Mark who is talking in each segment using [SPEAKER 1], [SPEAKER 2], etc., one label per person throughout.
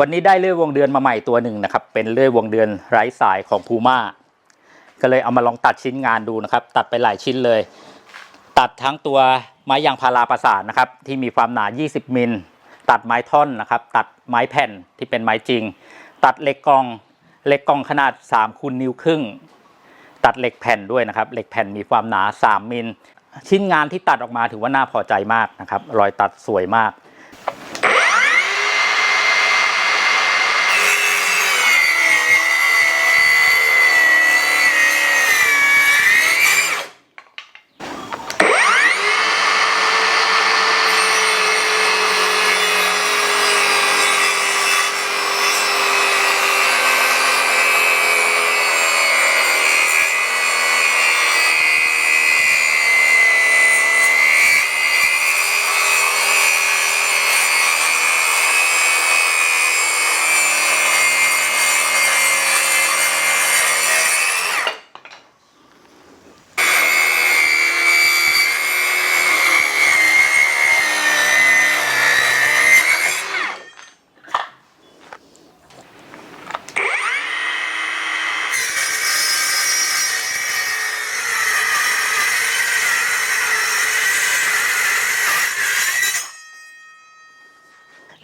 [SPEAKER 1] วันนี้ได้เลื่อยวงเดือนมาใหม่ตัวหนึ่งนะครับ เป็นเลื่อยวงเดือนไร้สายของพูม่าก็เลยเอามาลองตัดชิ้นงานดูนะครับ ตัดไปหลายชิ้นเลย ตัดทั้งตัวไม้ยางพาราประสานนะครับ ที่มีความหนา 20 มิล ตัดไม้ท่อนนะครับ ตัดไม้แผ่นที่เป็นไม้จริง ตัดเหล็กกองเหล็กกองขนาด3คูณนิ้วครึ่ง ตัดเหล็กแผ่นด้วยนะครับ เหล็กแผ่นมีความหนา 3 มิล ชิ้นงานที่ตัดออกมาถือว่าน่าพอใจมากนะครับ รอยตัดสวยมาก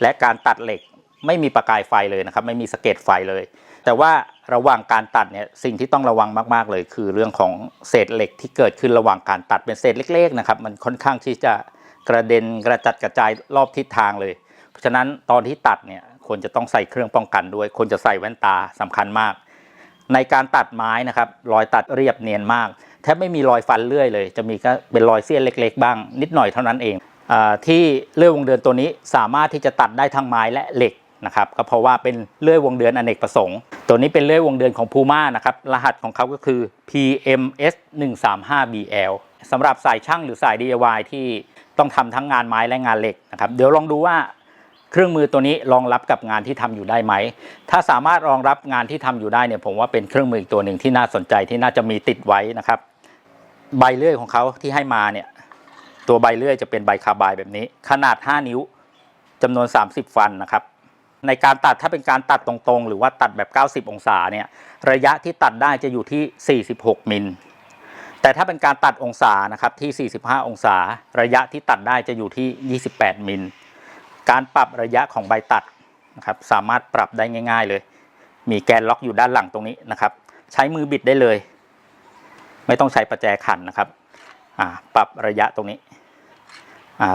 [SPEAKER 1] และการตัดเหล็กไม่มีประกายไฟเลยนะครับ ไม่มีสะเก็ดไฟเลย แต่ว่าระหว่างการตัดเนี่ยสิ่งที่ต้องระวังมาก ๆ เลย คือเรื่องของเศษเหล็กที่เกิดขึ้นระหว่างการตัดเป็นเศษเล็ก ๆ นะครับ มันค่อนข้างที่จะกระเด็นกระจัดกระจายรอบทิศทางเลย เพราะฉะนั้นตอนที่ตัดเนี่ยควรจะต้องใส่เครื่องป้องกันด้วยควรจะใส่แว่นตาสำคัญมาก ในการตัดไม้นะครับรอยตัดเรียบเนียนมากแทบไม่มีรอยฟันเลื่อยเลย จะมีก็เป็นรอยเสี้ยนเล็ก ๆ บ้าง นิดหน่อยเท่านั้นเอง ที่เลื่อยวงเดือนตัวนี้สามารถที่จะตัดได้ทั้งไม้และเหล็กนะครับก็เพราะว่าเป็นเลื่อยวงเดือนอเนกประสงค์ ตัวนี้เป็นเลื่อยวงเดือนของ Puma นะครับรหัสของเขาก็คือ PMS 1 3 5 BL สำหรับสายช่างหรือสาย DIY ที่ต้องทำทั้งงานไม้และงานเหล็กนะครับเดี๋ยวลองดูว่าเครื่องมือตัวนี้รองรับกับงานที่ทำอยู่ได้ไหม ถ้าสามารถรองรับงานที่ทำอยู่ได้เนี่ยผมว่าเป็นเครื่องมืออีกตัวหนึ่งที่น่าสนใจที่น่าจะมีติดไว้นะครับ ใบเลื่อยของเขาที่ให้มาเนี่ย ตัวใบเลื่อยจะเป็นใบคาบายแบบนี้ ขนาด 5 นิ้วจำนวน 30 ฟันนะครับ ในการตัดถ้าเป็นการตัดตรงๆ หรือว่าตัดแบบ 90 องศาเนี่ยระยะที่ตัดได้จะอยู่ที่ 46 มิล แต่ถ้าเป็นการตัดองศานะครับที่ 45 องศา ระยะที่ตัดได้จะอยู่ที่ 28 มิล การปรับระยะของใบตัดนะครับสามารถปรับได้ง่าย ๆเลย มีแกนล็อกอยู่ด้านหลังตรงนี้นะครับใช้มือบิดได้เลย ไม่ต้องใช้ประแจขันนะครับปรับระยะตรงนี้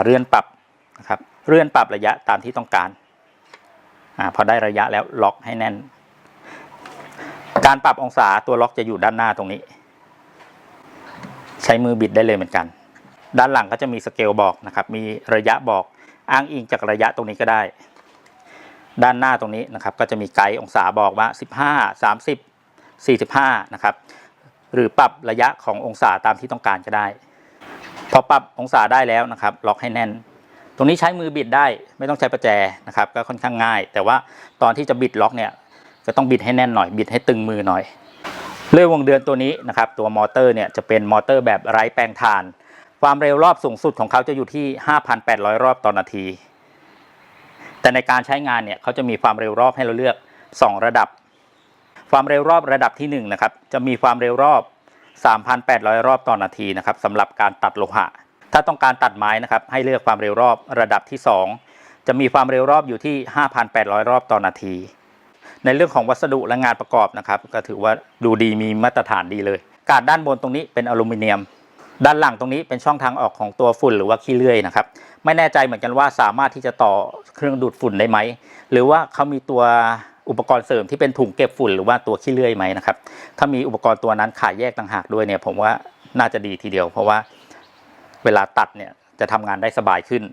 [SPEAKER 1] เลื่อนปรับนะครับเลื่อนปรับระยะตามที่ต้องการอพอได้ระยะแล้วล็อกให้แน่น การปรับองศาตัวล็อกจะอยู่ด้านหน้าตรงนี้ ใช้มือบิดได้เลยเหมือนกัน ด้านหลังก็จะมีสเกลบอกนะครับ มีระยะบอกอ้างอิงจากระยะตรงนี้ก็ได้ ด้านหน้าตรงนี้นะครับ ก็จะมีไกด์องศาบอกว่า 15 30 45นะครับหรือปรับระยะขององศาตามที่ต้องการก็ได้ พอปรับองศาได้แล้วนะครับ ล็อกให้แน่น ตรงนี้ใช้มือบิดได้ไม่ต้องใช้ประแจนะครับ ก็ค่อนข้างง่าย แต่ว่าตอนที่จะบิดล็อกเนี่ยก็ต้องบิดให้แน่นหน่อย บิดให้ตึงมือหน่อยเลื่อยวงเดือนตัวนี้นะครับ ตัวมอเตอร์เนี่ยจะเป็นมอเตอร์แบบไร้แปลงถ่าน ความเร็วรอบสูงสุดของเขาจะอยู่ที่ 5,800 รอบต่อนาที แต่ในการใช้งานเนี่ยเขาจะมีความเร็วรอบให้เราเลือก 2 ระดับ ความเร็วรอบระดับที่1นะครับจะมีความเร็วรอบ 3,800 รอบต่อนาทีนะครับสำหรับการตัดโลหะ ถ้าต้องการตัดไม้นะครับให้เลือกความเร็วรอบระดับที่ 2 จะมีความเร็วรอบอยู่ที่ 5,800 รอบต่อนาที ในเรื่องของวัสดุและงานประกอบนะครับก็ถือว่าดูดีมีมาตรฐานดีเลย กาดด้านบนตรงนี้เป็นอลูมิเนียม ด้านหลังตรงนี้เป็นช่องทางออกของตัวฝุ่นหรือว่าขี้เลื่อยนะครับไม่แน่ใจเหมือนกันว่าสามารถที่จะต่อเครื่องดูดฝุ่นได้ไหมหรือว่าเขามีตัว อุปกรณ์เสริมที่เป็นถุงเก็บฝุ่นหรือว่าตัวขี้เลื่อยไหมนะครับ ถ้ามีอุปกรณ์ตัวนั้นขายแยกต่างหากด้วยเนี่ย ผมว่าน่าจะดีทีเดียว เพราะว่าเวลาตัดเนี่ยจะทำงานได้สบายขึ้น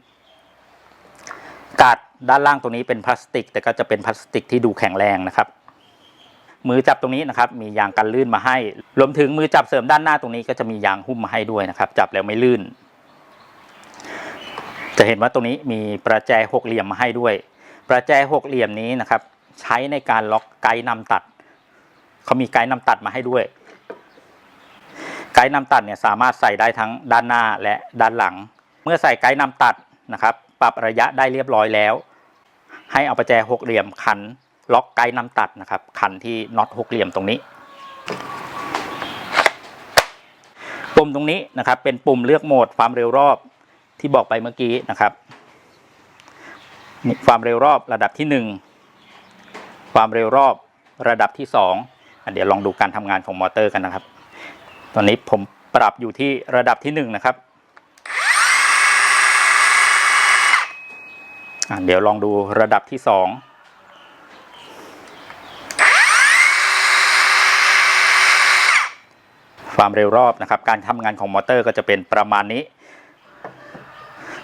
[SPEAKER 1] กาดด้านล่างตรงนี้เป็นพลาสติก แต่ก็จะเป็นพลาสติกที่ดูแข็งแรงนะครับ มือจับตรงนี้นะครับ มียางกันลื่นมาให้ รวมถึงมือจับเสริมด้านหน้าตรงนี้ก็จะมียางหุ้มมาให้ด้วยนะครับ จับแล้วไม่ลื่น จะเห็นว่าตรงนี้มีประแจหกเหลี่ยมมาให้ด้วย ประแจหกเหลี่ยมนี้นะครับ ใช้ในการล็อกไกด์นำตัด เขามีไกด์นำตัดมาให้ด้วย ไกด์นำตัดเนี่ยสามารถใส่ได้ทั้งด้านหน้าและด้านหลัง เมื่อใส่ไกด์นำตัดนะครับ ปรับระยะได้เรียบร้อยแล้ว ให้เอาประแจหกเหลี่ยมขันล็อกไกด์นำตัดนะครับ ขันที่น็อตหกเหลี่ยมตรงนี้ ปุ่มตรงนี้นะครับ เป็นปุ่มเลือกโหมดความเร็วรอบที่บอกไปเมื่อกี้นะครับ ความเร็วรอบระดับที่หนึ่ง ความเร็วรอบระดับที่สองเดี๋ยวลองดูการทำงานของมอเตอร์กันนะครับ ตอนนี้ผมปรับอยู่ที่ระดับที่หนึ่งนะครับ เดี๋ยวลองดูระดับที่สองความเร็วรอบนะครับ การทำงานของมอเตอร์ก็จะเป็นประมาณนี้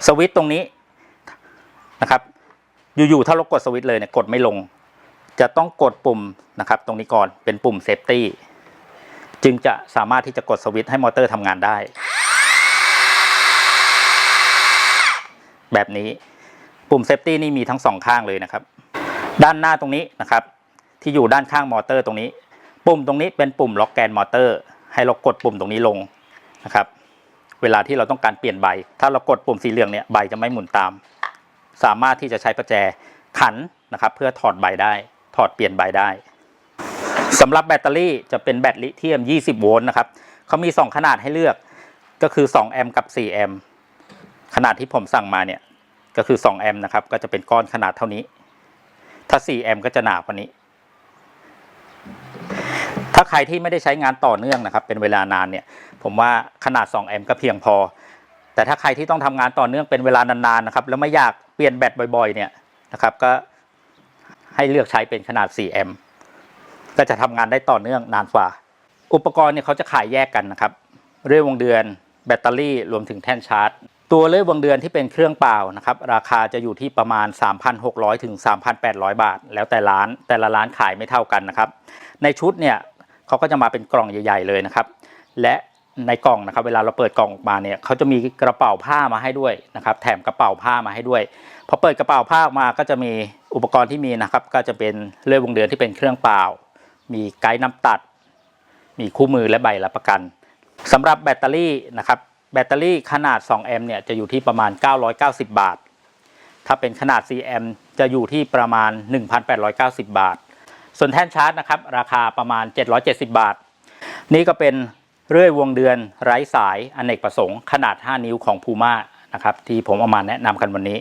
[SPEAKER 1] สวิตช์ตรงนี้นะครับ อยู่ๆถ้าเรากดสวิตช์เลยเนี่ยกดไม่ลง จะต้องกดปุ่มนะครับตรงนี้ก่อนเป็นปุ่มเซฟตี้จึงจะสามารถที่จะกดสวิตช์ให้มอเตอร์ทำงานได้ แบบนี้ปุ่มเซฟตี้นี่มีทั้งสองข้างเลยนะครับ ด้านหน้าตรงนี้นะครับ ที่อยู่ด้านข้างมอเตอร์ตรงนี้ ปุ่มตรงนี้เป็นปุ่มล็อกแกนมอเตอร์ ให้เรากดปุ่มตรงนี้ลงนะครับ เวลาที่เราต้องการเปลี่ยนใบ ถ้าเรากดปุ่มสีเหลืองเนี่ยใบจะไม่หมุนตาม สามารถที่จะใช้ประแจขันนะครับ เพื่อถอดใบได้ ถอดเปลี่ยนใบได้สำหรับแบตเตอรี่จะเป็นแบตลิเธียม 20 โวลต์นะครับเขามี 2 ขนาดให้เลือกก็คือ 2 แอมป์กับ 4 แอมป์ขนาดที่ผมสั่งมาเนี่ยก็คือ 2 แอมป์นะครับ ก็จะเป็นก้อนขนาดเท่านี้ ถ้า 4 แอมป์ก็จะหนากว่านี้ ถ้าใครที่ไม่ได้ใช้งานต่อเนื่องนะครับ เป็นเวลานานเนี่ย ผมว่าขนาด 2 แอมป์ก็เพียงพอ แต่ถ้าใครที่ต้องทำงานต่อเนื่องเป็นเวลานานๆนะครับ แล้วไม่อยากเปลี่ยนแบตบ่อย ๆ เนี่ยนะครับ ก็ ให้เลือกใช้เป็นขนาด 4 แอมป์ก็จะทำงานได้ต่อเนื่องนานกว่า อุปกรณ์เนี่ยเขาจะขายแยกกันนะครับ เรื่อยวงเดือนแบตเตอรี่รวมถึงแท่นชาร์จ ตัวเลื่อยวงเดือนที่เป็นเครื่องเปล่านะครับ ราคาจะอยู่ที่ประมาณ 3,600 ถึง 3,800 บาท แล้วแต่ร้านแต่ละร้านขายไม่เท่ากันนะครับ ในชุดเนี่ยเขาก็จะมาเป็นกล่องใหญ่ ๆ เลยนะครับ และ ในกล่องนะครับ เวลาเราเปิดกล่องออกมาเนี่ยเขาจะมีกระเป๋าผ้ามาให้ด้วยนะครับ แถมกระเป๋าผ้ามาให้ด้วยพอเปิดกระเป๋าผ้าออกมาก็จะมีอุปกรณ์ที่มีนะครับ ก็จะเป็นเลื่อยวงเดือนที่เป็นเครื่องเปล่า มีไกด์น้ำตัด มีคู่มือและใบรับประกันสำหรับแบตเตอรี่นะครับแบตเตอรี่ขนาด 2 แอมป์เนี่ยจะอยู่ที่ประมาณ 990 บาท ถ้าเป็นขนาด 4 แอมป์จะอยู่ที่ประมาณ 1,890 บาท ส่วนแท่นชาร์จนะครับ ราคาประมาณ 770 บาท นี่ก็เป็น เรื่อยวงเดือนไร้สายอเนกประสงค์ขนาด 5 นิ้วของพูม่านะครับที่ผมเอามาแนะนำกันวันนี้